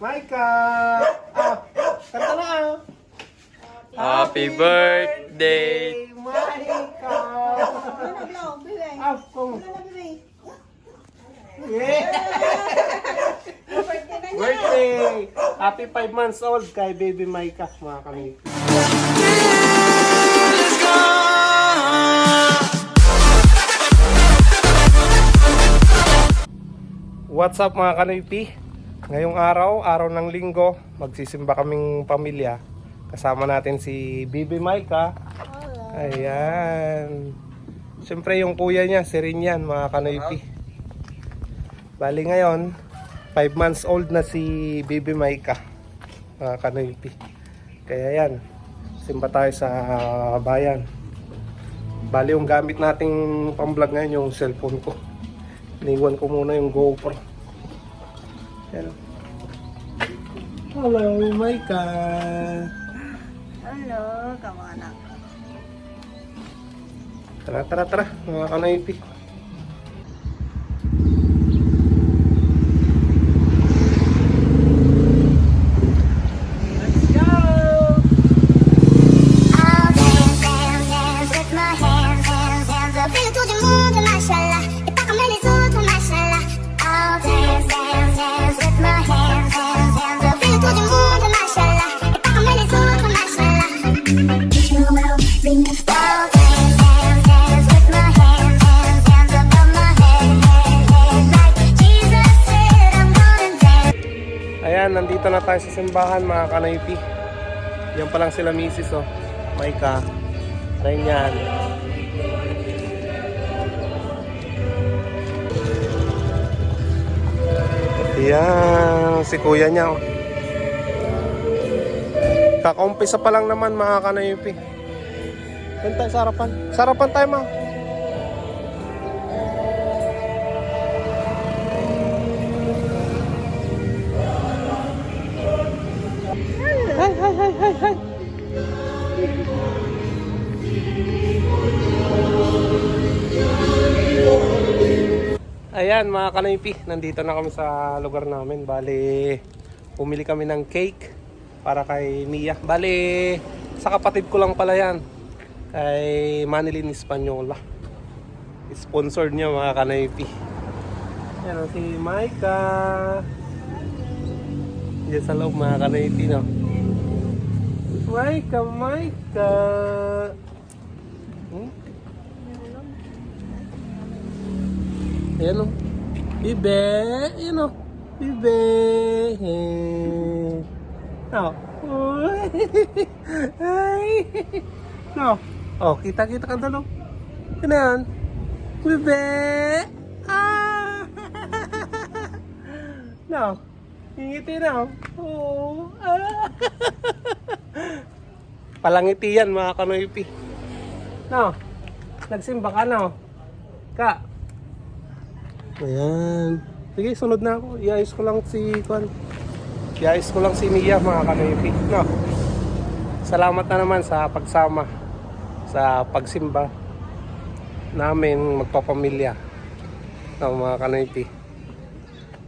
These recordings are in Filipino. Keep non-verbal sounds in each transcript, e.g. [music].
Maika! Ah, kanta na ah. Happy birthday! Maika! Ano? Ah, kung... Ano. Birthday! Happy 5 months old kay baby Maika, mga kami. What's up mga kanipi? Ngayong araw, araw ng linggo, magsisimba kaming pamilya. Kasama natin si Bibi Maika. Ayan. Siyempre yung kuya niya, si Rinyan mga kanipi. Bali ngayon, 5 months old na si Bibi Maika. Mga kanipi. Kaya yan, simba tayo sa bayan. Bali yung gamit nating pang-vlog ngayon yung cellphone ko. Iniwan ko muna yung GoPro. Yan. Hello, Maika. Hello, kawanak. Tara, tara, tara. Mga kanaypi. Tayo sa simbahan mga kanaypi. Yan pa lang sila misis oh. Maika. Try yan. Yan, si kuya niya oh. Kakaumpisa pa lang naman mga kanaypi. Doon tayo sa harapan. Sa harapan tayo ma. Hay, hay, hay, hay, hay. Ayan mga kanaypi, nandito na kami sa lugar namin. Bali, pumili kami ng cake para kay Mia. Bali, sa kapatid ko lang pala yan. Kay Manilin Espanyola. Sponsored niya mga kanaypi. Yan o, si Maika. Diyan sa loob mga kanaypi no. Maika, Maika. Hmm? Ayan o. Bibe. Ayan o. Bibe. No. Ay. No. Oh, kita-kita ka o. Ano yan? Bibe. Ah. [laughs] no. Ngiti na oh. Oo. Ah. [laughs] [laughs] Palangiti yan mga kanoypi. No. Nagsimba ka na oh. Ka. Ayan. Sige, sunod na ako. Iayos ko lang si Kwan. Iayos ko lang si Mia mga kanoypi. No. Salamat na naman sa pagsama sa pagsimba namin magpapamilya ng mga kanoypi.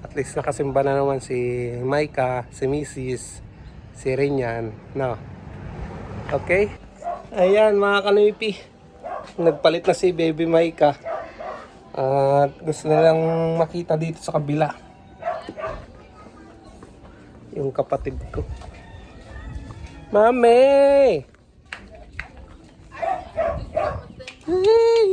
At least nakasimba na naman si Maika, si Mrs., si Rinyan. No. Okay? Ayan mga kanoypi. Nagpalit na si Baby Maika. At gusto nilang makita dito sa kabila. Yung kapatid ko. Mami! Hey!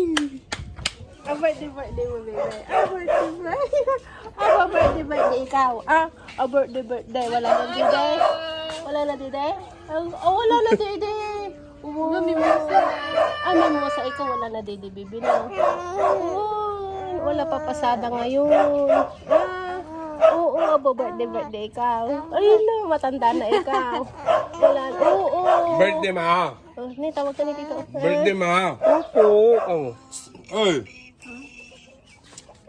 Ah, birthday, birthday mo, bibay. Ah, birthday, birthday. Ah, birthday, birthday ikaw. Ah, birthday, birthday. Wala na dide. Wala na dide. Ah, oh, wala na dide. Oh, mimosa. Ah, mimosa. Ikaw wala na dide, bibi na. Oh, wala pa pasada ngayon. Ah, oo, oh, abo, birthday, birthday ikaw. Ayun na, matanda na ikaw. Wala, oo, oo. Birthday ma. Oh, ni, tawag ka ni Tito. Birthday ma. Opo. Oh. Oy.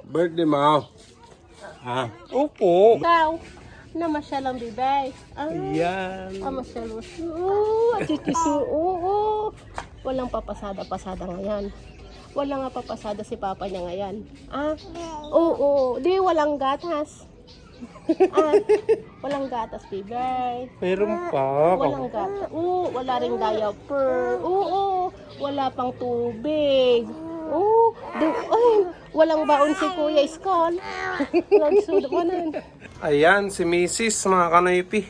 Birthday ma. Ha? Opo. Ikaw, namasyal ang bibay. Ah, Yan. ah masyal mo. Oo, atitisu. Oo. Walang papasada-pasada ngayon. Wala nga papasada si papa niya ngayon. Ah, oo. Di, walang gatas. ah, Walang gatas, baby. Meron pa. Walang gatas. Oo, wala ring diaper. Oo, wala pang tubig. Oo, di- ay, walang baon si Kuya Iskon. [laughs] Nagsudo mo na. Ayan, si Mrs. mga kanoypi.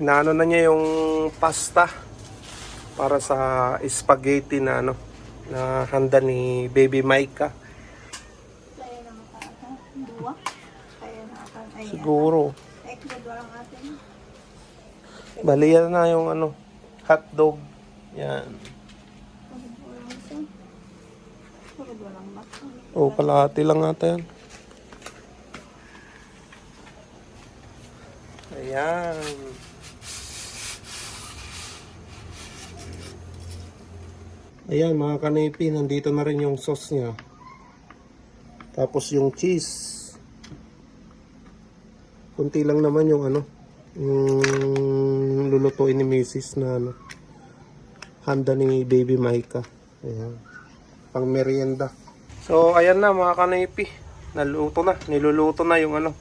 Inaano na niya yung pasta para sa spaghetti na ano na handa ni Baby Maika. Siguro. Bali yan na yung ano, hotdog. Yan. O, kalahati lang ata yan. Ayan. Ayan mga kanipi, nandito na rin yung sauce niya. Tapos yung cheese. Kunti lang naman yung ano, yung lulutuin ni Mrs. na ano, handa ni Baby Maika. Ayan. Pang merienda. So, ayan na mga kanipi. Naluto na. Niluluto na yung ano,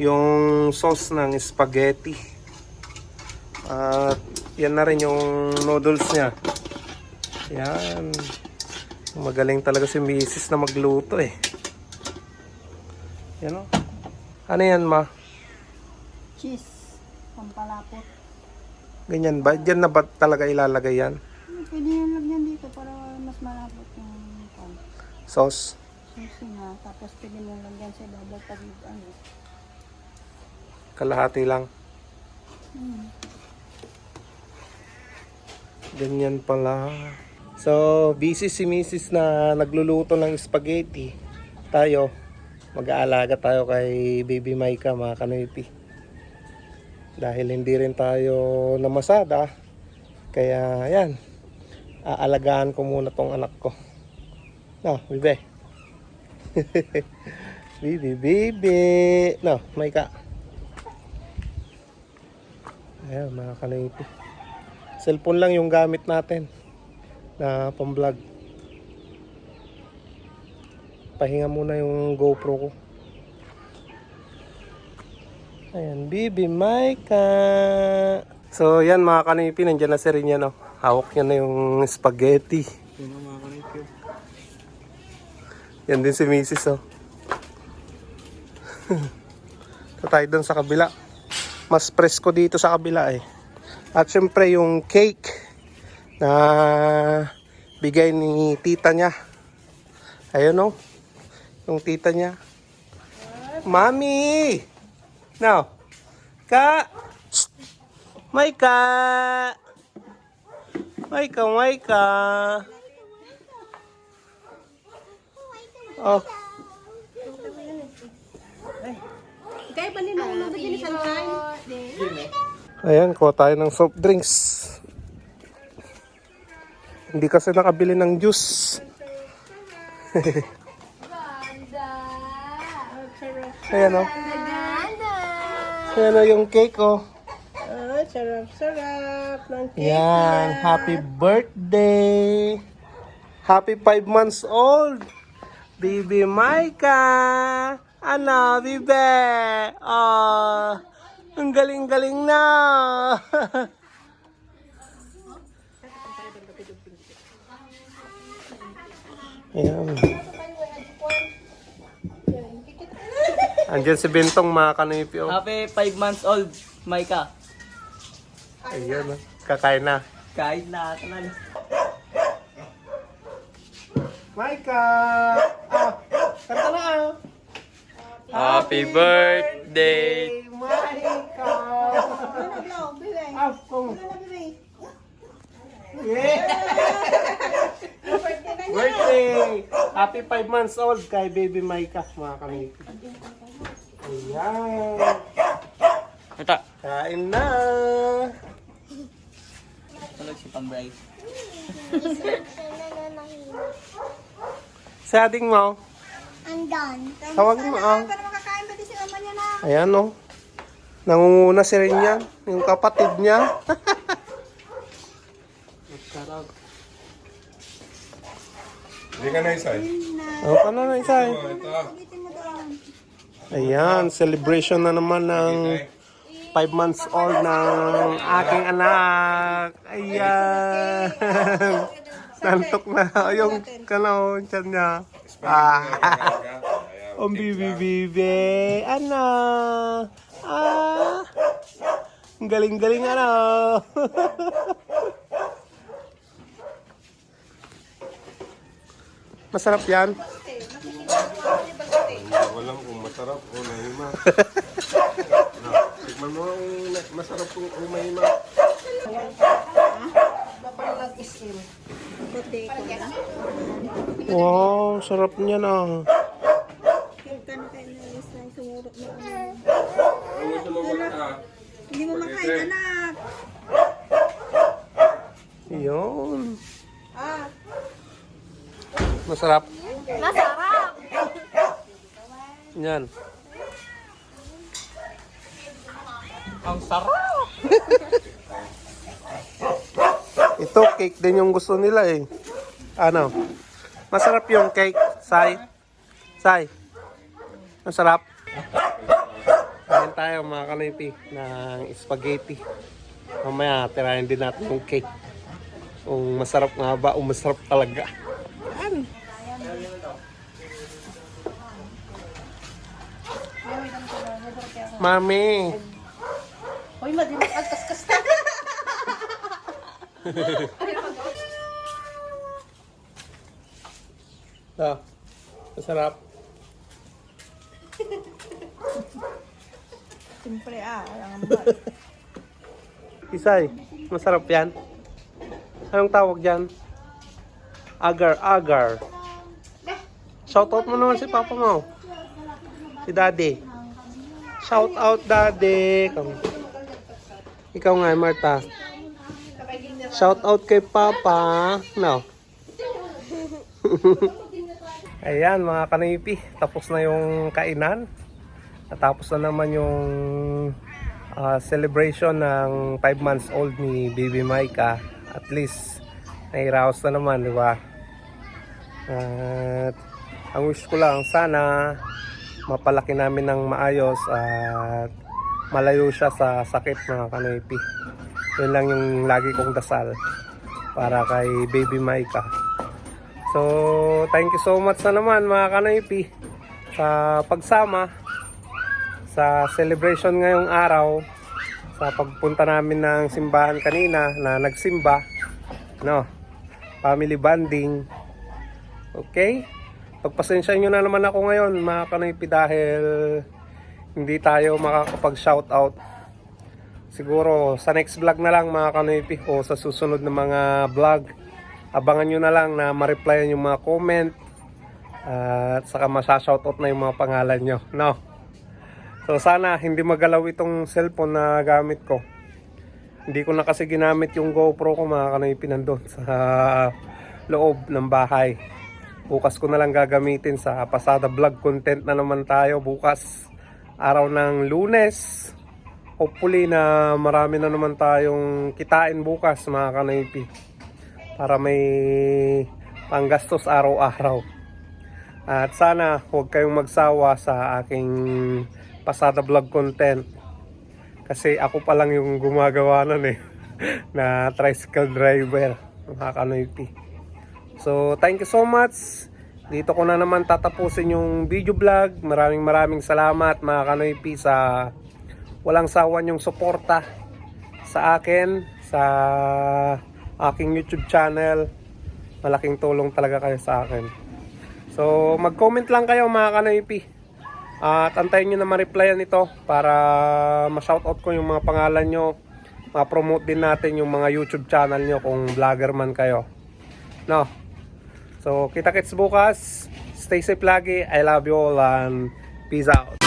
yung sauce ng spaghetti. At yan na rin yung noodles niya. Yan. Magaling talaga si Mrs. na magluto eh. Yan o. Ano yan ma? cheese, pampalapot. Ganyan ba? Diyan na ba talaga ilalagay yan? Pwede yung lagyan dito para mas malapot yung pan. Sauce. Susi nga, tapos pwede mo lagyan sa ibabaw pag ano. Kalahati lang. Ganyan pala. So, busy si Mrs. na nagluluto ng spaghetti. Tayo, mag-aalaga tayo kay Baby Maika, mga kanoypi. Dahil hindi rin tayo namasada, kaya yan, aalagaan ko muna tong anak ko. No, bibe. [laughs] bibi, bibi. No, Maika. Ayan, mga kanoypi. Cellphone lang yung gamit natin na pang-vlog. Pahinga muna yung GoPro ko. Ayan, Bibi Maika. So, yan mga kanipi, nandiyan na si Rinya, no? Hawak niya na yung spaghetti. Yan din si Mrs. Oh. [laughs] so, tayo dun sa kabila. Mas presko dito sa kabila eh. At syempre yung cake na bigay ni tita niya. Ayun oh. Yung tita niya. Mami! Now. Ka! May ka! May ka, may ka! Oh. Kaya ba nila ulo ba din isang Ayan, kuha tayo ng soft drinks. Hindi kasi nakabili ng juice. [laughs] Ayan o. Ayan o yung cake o. Ah, sarap-sarap ng cake. Yan, happy birthday. Happy 5 months old. Baby Maika. Ano, bibe? Oh, ang galing-galing na. Ayan. Andiyan si Bentong mga kanipi. Oh. Happy 5 months old, Maika. Ayan, oh. kakain na. Kahit na na. Maika! Ah, kanta na ah. Happy birthday! Kung... Yeah! Birthday! Happy 5 months old kay baby Maika, mga kamipi. Ayan. Ito. Kain na! Tulog si Pambray. Sa ating mo, Done. tawagin mo ah. Pero makakain din si mama niya na? Ayan oh. Nangunguna si rin yan. Yung kapatid niya. Masarap. [laughs] Hindi ka na isa. Oh, ano na isa ito. Ulitin mo doon. Ayan, celebration na naman ng 5 months old ng aking anak. Ayan. Nantok na yung kanaw tiyan niya. Ah. Ang bibi bibi. Ano? Ah. Ang galing-galing ano. [laughs] Masarap yan. Walang kung masarap o nahima. [laughs] Tikman mo ang masarap kung umahima. Wow, sarap niya na. Mo ba Hindi mo makain, anak. Yun. Masarap. Masarap! Yan. Ang sarap! [laughs] Ito, cake din yung gusto nila eh. Ano? Masarap yung cake, Sai. Sai. Masarap. Kain tayo mga kanipi ng spaghetti. Mamaya, tirahin din natin yung cake. Kung masarap nga ba o masarap talaga. Yan. Mami. Uy, madilis ang kaskas na. Ah, masarap. Siyempre, ah. Alam Isay, masarap yan. Anong tawag dyan? Agar, agar. Shoutout mo naman si Papa mo. Si Daddy. Shout out Daddy. Ikaw nga, Marta. Shout out kay Papa. No. [laughs] Ayan mga kanipi, tapos na yung kainan. Natapos na naman yung ah, celebration ng 5 months old ni Baby Maika. At least, nairaos na naman, di ba? At ang wish ko lang, sana mapalaki namin ng maayos at malayo siya sa sakit mga kanipi. Yun lang yung lagi kong dasal para kay Baby Maika. So, thank you so much na naman mga kanipi sa pagsama sa celebration ngayong araw sa pagpunta namin ng simbahan kanina na nagsimba no? Family bonding. Okay? Pagpasensya nyo na naman ako ngayon mga kanipi dahil hindi tayo makakapag shout out siguro sa next vlog na lang mga kanipi o sa susunod na mga vlog abangan nyo na lang na ma-replyan yung mga comment at saka masashoutout na yung mga pangalan nyo no So sana hindi magalaw itong cellphone na gamit ko. Hindi ko na kasi ginamit yung GoPro ko mga kanaypi nandun sa loob ng bahay. Bukas ko na lang gagamitin sa pasada vlog content na naman tayo bukas. Araw ng lunes. Hopefully na marami na naman tayong kitain bukas mga kanaypi. Para may panggastos araw-araw. At sana huwag kayong magsawa sa aking pasada vlog content. Kasi ako pa lang yung gumagawa nun eh. [laughs] na tricycle driver. Mga kanoypi. So, thank you so much. Dito ko na naman tatapusin yung video vlog. Maraming maraming salamat mga kanoypi sa walang sawan yung suporta sa akin sa aking YouTube channel. Malaking tulong talaga kayo sa akin. So, mag-comment lang kayo mga kanoypi. At antayin nyo na ma-replyan ito para ma-shoutout ko yung mga pangalan nyo. Ma-promote din natin yung mga YouTube channel nyo kung vlogger man kayo. No? So, kita-kits bukas. Stay safe lagi. I love you all and peace out.